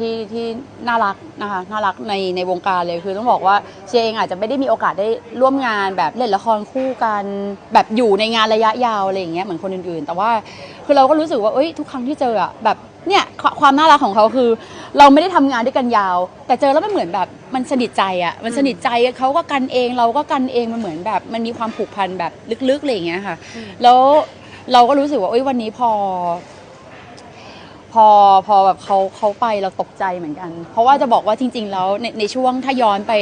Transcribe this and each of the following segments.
ที่ที่น่ารักนะคะน่ารักในในวงการเลยคือต้องบอกว่าเชียร์เองอาจจะไม่ได้มีโอกาสได้ร่วมงานแบบเล่นละครคู่กันแบบอยู่ในงานระยะยาวอะไรอย่างเงี้ยเหมือนคนอื่นๆ แต่ว่าคือเราก็รู้สึกว่าเอ้ยทุกครั้งที่เจออะแบบเนี่ยควความน่ารักของเขาคือ เราไม่ได้ทำงานด้วยกันยาว แต่เจอแล้วมันเหมือนแบบมันสนิทใจอะมันสนิทใจเขาก็กันเองเราก็กันเองมันเหมือนแบบมันมีความผูกพันแบบลึกๆอะไรอย่างเงี้ยค่ะแล้วเราก็รู้สึกว่าเอ้ยวันนี้พอ พอพอแบบเขาเขาไปเราตกใจเหมือนกัน เพราะว่าจะบอกว่าจริง ๆ แล้วในในช่วงถ้าย้อนไป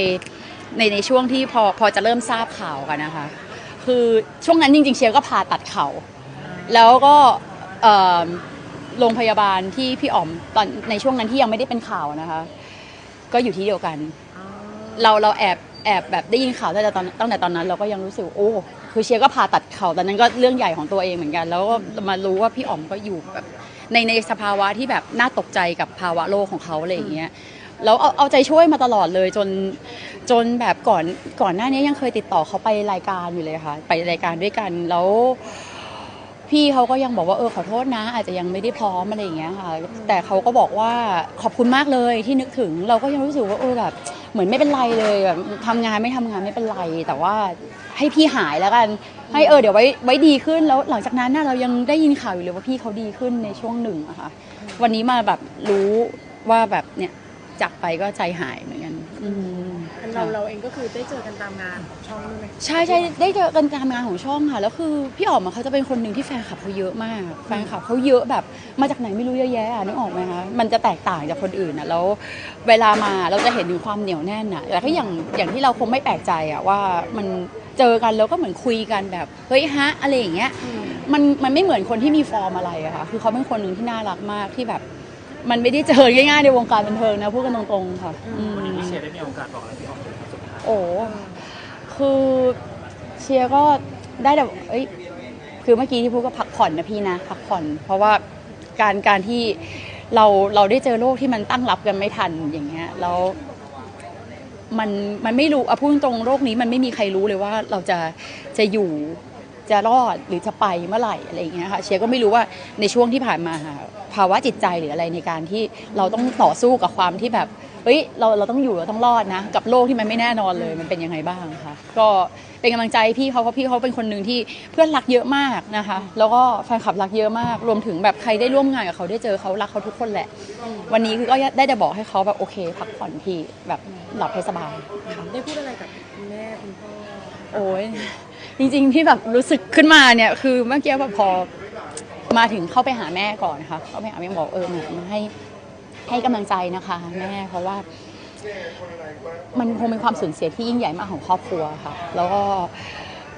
ในในช่วงที่พอพอจะเริ่มทราบข่าวกันนะคะ คือช่วงนั้นจริง ๆ เชียร์ก็ผ่าตัดเข่าแล้วก็โรงพยาบาลที่พี่อ๋อมตอนในช่วงนั้นที่ยังไม่ได้เป็นข่าวนะคะ ก็อยู่ที่เดียวกัน เราเราแอบ แอบแบบได้ยินข่าวตั้งแต่ตอนตั้งแต่ตอนนั้น เราก็ยังรู้สึกโอ้คือเชียร์ก็ผ่าตัดเข่าตอนนั้นก็เรื่องใหญ่ของตัวเองเหมือนกัน แล้วก็มารู้ว่าพี่อ๋อมก็อยู่แบบในในสภาวะที่แบบน่าตกใจกับภาวะโลกของเขาอะไรอย่างเงี้ยแล้วเอาเอาใจช่วยมาตลอดเลยจนจนแบบก่อนก่อนหน้านี้ยังเคยติดต่อเขาไปรายการอยู่เลยค่ะ ไปรายการด้วยกันแล้วพี่เขาก็ยังบอกว่าเออขอโทษนะ อาจจะยังไม่ได้พร้อมอะไรอย่างเงี้ยค่ะ แต่เขาก็บอกว่าขอบคุณมากเลยที่นึกถึงเราก็ยังรู้สึกว่าเออแบบ เหมือนไม่เป็นไรเลยแบบทำงานไม่ทำงานไม่เป็นไร แต่ว่าให้พี่หายแล้วกัน ให้เออเดี๋ยวไว้ไว้ดีขึ้นแล้วหลังจากนั้นน่ะเรายังได้ยินข่าวอยู่เลยว่าพี่เขาดีขึ้นในช่วงหนึ่งอะค่ะวันนี้มาแบบรู้ว่าแบบเนี่ยจากไปก็ใจหายเหมือนกันอืม เราเราเองก็คือได้เจอกันตามงานของช่องด้วยไหมใช่ใช่ได้เจอกันตามงานของช่องค่ะแล้วคือพี่อ๋อมอะเขาจะเป็นคนหนึ่งที่แฟนคลับเขาเยอะมาก แฟนคลับเขาเยอะแบบมาจากไหนไม่รู้เยอะแยะอะนึกออกไหมคะมันจะแตกต่างจากคนอื่นอะแล้วเวลามาเราจะเห็นถึงความเหนียวแน่นอะแต่ก็อย่างอย่างที่เราคงไม่แปลกใจอะว่ามันเจอกันแล้วก็เหมือนคุยกันแบบเฮ้ยฮะอะไรอย่างเงี้ย มันมันไม่เหมือนคนที่มีฟอร์มอะไรอะค่ะ คือเขาเป็นคนหนึ่งที่น่ารักมากที่แบบ มันไม่ได้เจอง่ายๆในวงการบันเทิงนะพูดกันตรงๆค่ะอืมพี่เชียร์ได้มีโอกาสบอกอะไรพี่อ๋อมเป็นครั้งสุดท้ายโอ้คือเชียร์ก็ได้แต่เอ้ยคือเมื่อกี้ที่พูดก็พักผ่อนนะพี่นะพักผ่อน เพราะว่าการการที่เราเราได้เจอโรคที่มันตั้งรับกันไม่ทันอย่างเงี้ยแล้วมันมันไม่รู้อะพูดตรงๆโรคนี้มันไม่มีใครรู้เลยว่าเราจะจะอยู่ จะรอดหรือจะไปเมื่อไหร่อะไรอย่างเงี้ยค่ะเชียร์ก็ไม่รู้ว่าในช่วงที่ผ่านมาค่ะภาวะจิตใจหรืออะไรในการที่เราต้องต่อสู้กับความที่แบบเฮ้ยเราเราต้องอยู่เราต้องรอดนะ กับโลกที่มันไม่แน่นอนเลยมันเป็นยังไงบ้างค่ะก็เป็นกำลังใจพี่เขาเพราะพี่เขาเป็นคนหนึ่งที่เพื่อนรักเยอะมากนะคะ แล้วก็แฟนคลับรักเยอะมาก รวมถึงแบบใครได้ร่วมงานกับเขาได้เจอเขารักเขาทุกคนแหละ วันนี้คือก็ได้แต่บอกให้เขาแบบโอเค พักผ่อนพี่แบบหลับให้สบายค่ะได้พูดอะไรกับคุณแม่คุณพ่อโอ้ย จริงๆที่แบบรู้สึกขึ้นมาเนี่ยคือเมื่อกี้แบบพอมาถึงเข้าไปหาแม่ก่อนนะคะเข้าไปหาแม่บอกเออมามาให้ให้กำลังใจนะคะแม่เพราะว่ามันคงเป็นความสูญเสียที่ยิ่งใหญ่มากของครอบครัวค่ะ แล้วก็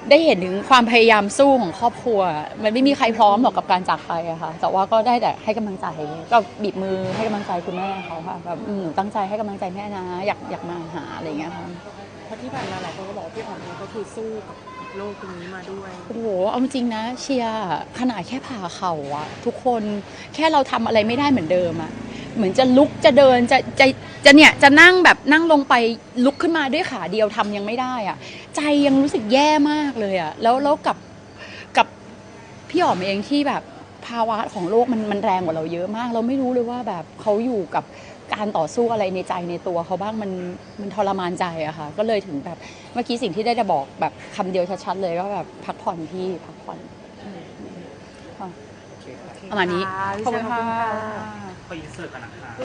ได้เห็นถึงความพยายามสู้ของครอบครัว มันไม่มีใครพร้อมหรอกกับการจากไปอะค่ะ แต่ว่าก็ได้แต่ให้กำลังใจก็บีบมือให้กำลังใจคุณแม่เขาค่ะแบบหนูตั้งใจให้กำลังใจแม่นะ อยากอยากมาหาอะไรอย่างเงี้ยค่ะเพราะที่ผ่านมาหลายคนก็บอกว่าพี่อ๋อมเองก็คือสู้กับ โลกตรงนี้มาด้วย โอ้โห เอาจริงนะ เชียร์ขนาดแค่ผ่าเข่าอะทุกคนแค่เราทำอะไรไม่ได้เหมือนเดิมอะเหมือนจะลุกจะเดินจะจะจะเนี่ยจะนั่งแบบนั่งลงไปลุกขึ้นมาด้วยขาเดียวทำยังไม่ได้อะใจยังรู้สึกแย่มากเลยอะแล้วแล้วกับกับพี่อ๋อมเองที่แบบ ภาวะของโลกมันมันแรงกว่าเราเยอะมาก เราไม่รู้เลยว่าแบบเขาอยู่กับการต่อสู้อะไรในใจในตัวเขาบ้างมันมันทรมานใจอะค่ะก็เลยถึงแบบเมื่อกี้สิ่งที่ได้จะบอกแบบคำเดียวชัดๆเลยก็แบบพักผ่อนพี่พักผ่อนค่ะประมาณนี้ค่ะพี่ขอบคุณเชียร์ขอบค่ะคุณค่ะไปอินเสิร์ตกันนะคะ